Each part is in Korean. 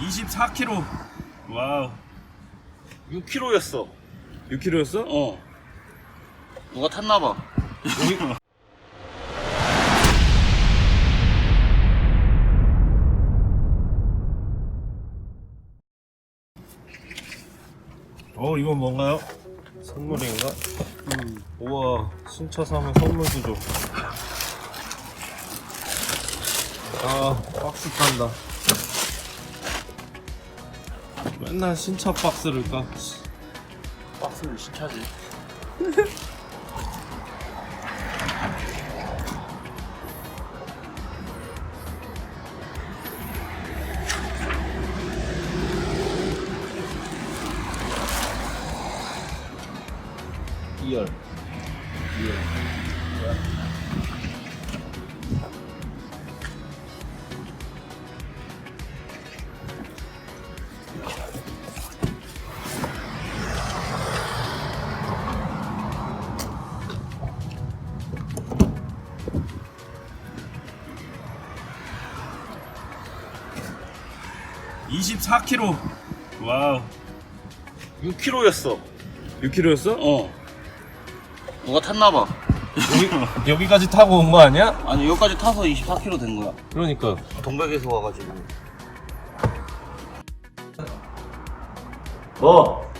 24kg. 와우. 6kg였어. 6kg였어? 어. 누가 탔나봐. 어, 이건 뭔가요? 선물인가? 우와, 신차 사면 선물도 줘. 아, 박스 판다. 맨날 신차 박스를 까. 박스는 신차지. 이열 24kg. 와우. 6kg였어. 6kg였어? 어. 누가 탔나봐. 여기, 여기까지 타고 온 거 아니야? 아니, 여기까지 타서 24kg 된 거야. 그러니까. 동백에서 와가지고. 뭐?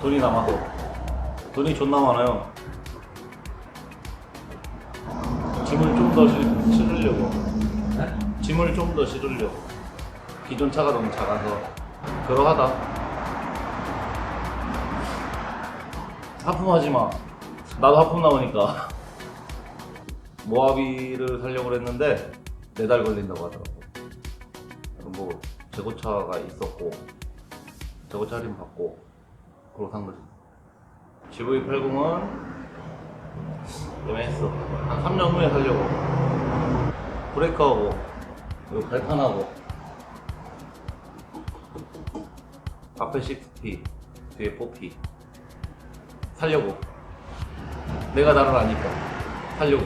돈이 남아서. 돈이 존나 많아요. 짐을 좀 더 실으려고. 짐을 좀 더 실으려고. 기존 차가 너무 작아서. 그러하다. 하품하지 마. 나도 하품 나오니까. 모하비를 살려고 했는데 네 달 걸린다고 하더라고. 뭐 재고차가 있었고 재고차 할인 받고 그러고 산 거지. GV80은 애매했어. 한 3년 후에 살려고. 브레이크하고 그리고 발판하고 앞에 6P 뒤에 4P 살려고. 내가 나를 아니까 살려고.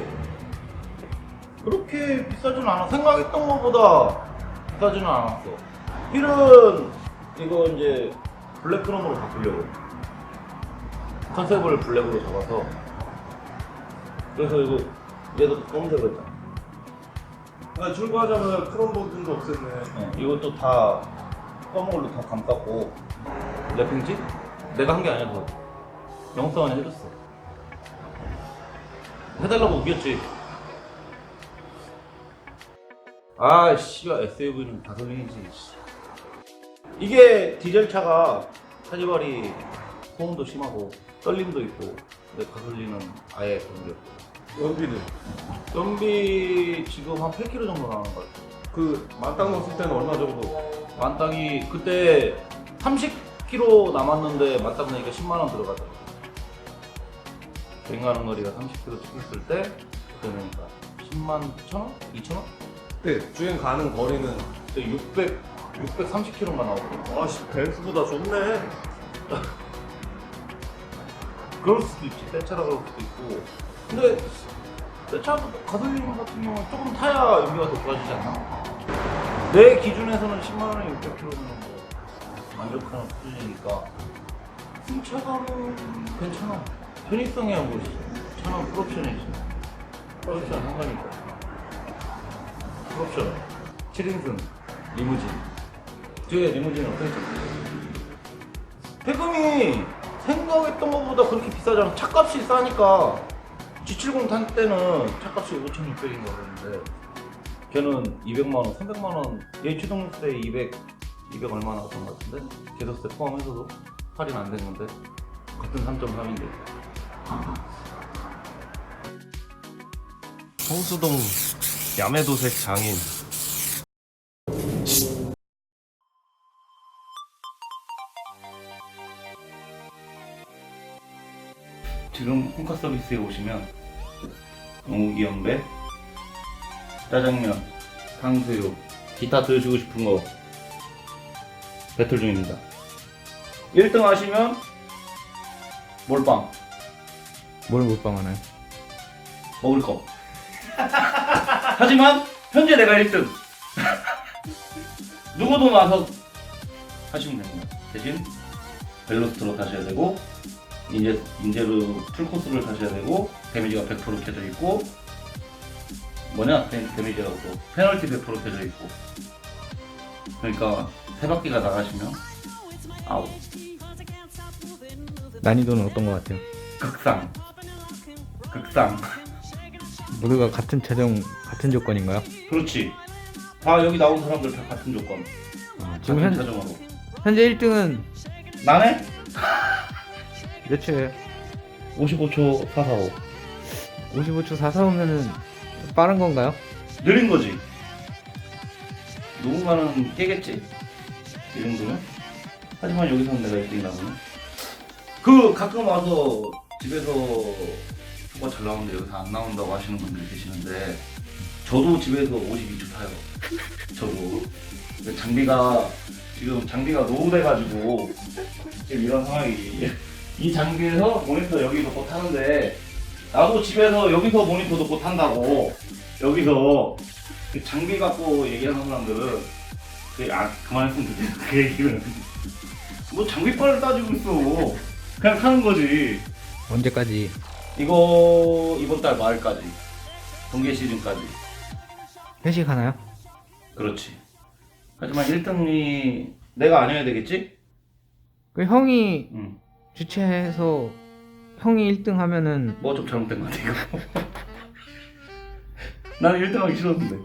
그렇게 비싸진 않아. 생각했던 것보다 비싸지는 않았어. 휠은 이거 이제 블랙크롬으로 바꾸려고. 컨셉을 블랙으로 잡아서. 그래서 이거 얘도 검은색으로 했잖아. 아, 출고하자마자 크롬 버튼도 없앴네. 어, 이것도 다 검은 걸로 다 감쌌고. 랩핑지? 내가 한 게 아니야, 그거. 영상원이 해줬어. 해달라고 우겼지. 아, 씨발, SUV는 가솔린이지. 씨. 이게 디젤 차가 카니발이 소음도 심하고 떨림도 있고, 근데 가솔린은 아예 그런 게 없고. 연비는? 연비 지금 한 8km 정도 나오는 것 같아. 그, 만땅 넣었을 때는 얼마 정도? 만땅이 그때 30km 남았는데 만땅 내니까 10만 원 들어가더라고. 주행 가는 거리가 30km 찍었을 때 그러니까 10만 9천 원? 2천 원? 네, 주행 가는 거리는. 그때 600 630km만 나오고. 아씨, 벤츠보다 좋네. 그럴 수도 있지. 새 차라 그럴 수도 있고. 근데 새차 가솔린 같은 경우는 조금 타야 연비가 더 좋아지지 않나? 내 기준에서는 10만 원에 600km는 뭐 만족하는 수준이니까 승차감은 괜찮아. 편의성이야 뭐 차는 풀옵션이지. 풀옵션 한 거니까. 풀옵션. 7인승 리무진. 뒤에 리무진은 어떻게 세금이 생각했던 것보다 그렇게 비싸지 않아. 차값이 싸니까 G70 탄 때는 차값이 5,600인가 그랬는데 걔는 200만 원, 300만 원. 얘 취등록세 200, 200 얼마 나왔던 것 같은데 계도세 포함해서도 할인 안 된 건데 같은 3.3인데 성수동 야매도색 장인. 지금 홈카 서비스에 오시면 영욱이 연배, 짜장면, 탕수육, 기타 드시고 싶은 거 배틀 중입니다. 1등 하시면 몰빵 뭘 못방하나요? 먹을 거. 하지만 현재 내가 1등. 누구도 와서 하시면 됩니다. 대신 벨로스트로 타셔야 되고 인제 인제로 풀 코스를 타셔야 되고 데미지가 100% 켜져 있고 뭐냐? 데- 데미지라고. 또 페널티 100% 켜져 있고. 그러니까 세 바퀴가 나가시면 아웃. 난이도는 어떤 것 같아요? 극상. 극상. 모두가 같은 차종 같은 조건인가요? 그렇지. 다 여기 나온 사람들 다 같은 조건. 아, 지금 같은 현, 차종으로. 현재 1등은 나네? 몇 초예요? 55초 445 55초 445면은 빠른 건가요? 느린 거지. 누군가는 깨겠지. 이 정도면. 하지만 여기서는 내가 1등이 나오네. 그 가끔 와서 집에서 초가 잘 나오는데 여기서 안 나온다고 하시는 분들 계시는데 저도 집에서 52초 타요. 저도. 근데 장비가 지금 장비가 노후돼가지고 지금 이런 상황이 이 장비에서 모니터 여기 놓고 타는데 나도 집에서 여기서 모니터 놓고 탄다고 여기서 그 장비 갖고 얘기하는 사람들은 그, 아 그만했으면 좋겠어 그 얘기는 뭐 장비빨을 따지고 있어 그냥 타는 거지 언제까지? 이거 이번 달 말까지 동계 시즌까지 회식 하나요? 그렇지 하지만 1등이 내가 안 해야 되겠지? 그 형이 응. 주최해서 형이 1등 하면은 뭐 좀 잘못된 것 같아 이거 나는 1등 하기 싫었는데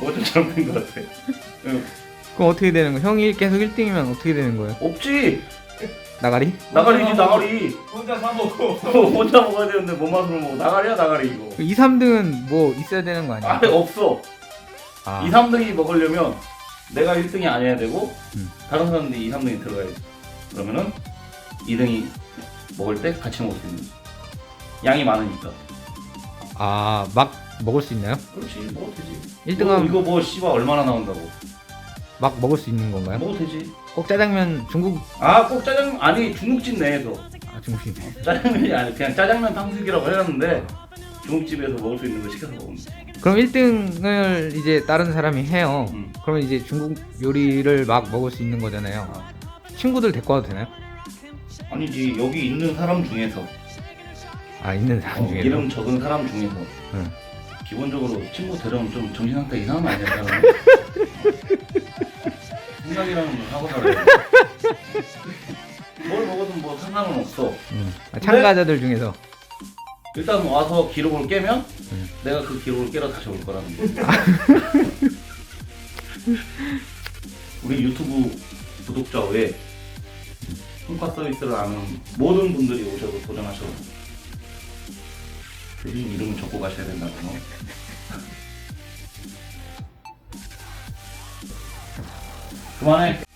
뭐 좀 잘못된 것 같아 응. 그럼 어떻게 되는 거예요? 형이 계속 1등이면 어떻게 되는 거예요? 없지 나가리? 나가리지 나가리 혼자 사 먹고. 혼자 먹어야 되는데 뭔 맛으로 먹어 나가리야 나가리 이거 2, 3등은 뭐 있어야 되는 거 아니에요? 아예 없어 아, 2, 3등이 먹으려면 내가 1등이 아니어야 되고 음. 다른 사람들이 2, 3등이 들어가야지 그러면은 2등이 먹을 때 같이 먹을 수 있는 양이 많으니까 아, 막 먹을 수 있나요? 그렇지 먹어도 되지 1등 뭐, 하면 이거 뭐 씨발 얼마나 나온다고 막 먹을 수 있는 건가요? 먹어도 되지 꼭 짜장면 중국 아꼭 짜장 아니 중국집 내에서 아 중국식 짜장면이 아니 그냥 짜장면 탕수육이라고 해놨는데 중국집에서 먹을 수 있는 거 시켜서 먹으면 돼 그럼 1등을 이제 다른 사람이 해요. 음. 그러면 이제 중국 요리를 막 먹을 수 있는 거잖아요. 아. 친구들 데리고 와도 되나요? 아니지 여기 있는 사람 중에서 아 있는 사람 어, 중에 이름 적은 사람 중에서 응. 기본적으로 친구 데려오면 좀 정신 상태 이상한 거 아니야 사람 생각이라는 걸 하고 살아야 돼. 뭘 먹어도 뭐 상관은 없어 음. 아, 참가자들 중에서 일단 와서 기록을 깨면 응. 내가 그 기록을 깨러 다시 올 거라는 거 우리 유튜브 구독자 외 에 통과 서비스를 아는 모든 분들이 오셔서 도전하셔도 대신 이름을 적고 가셔야 된다는 거 그만해.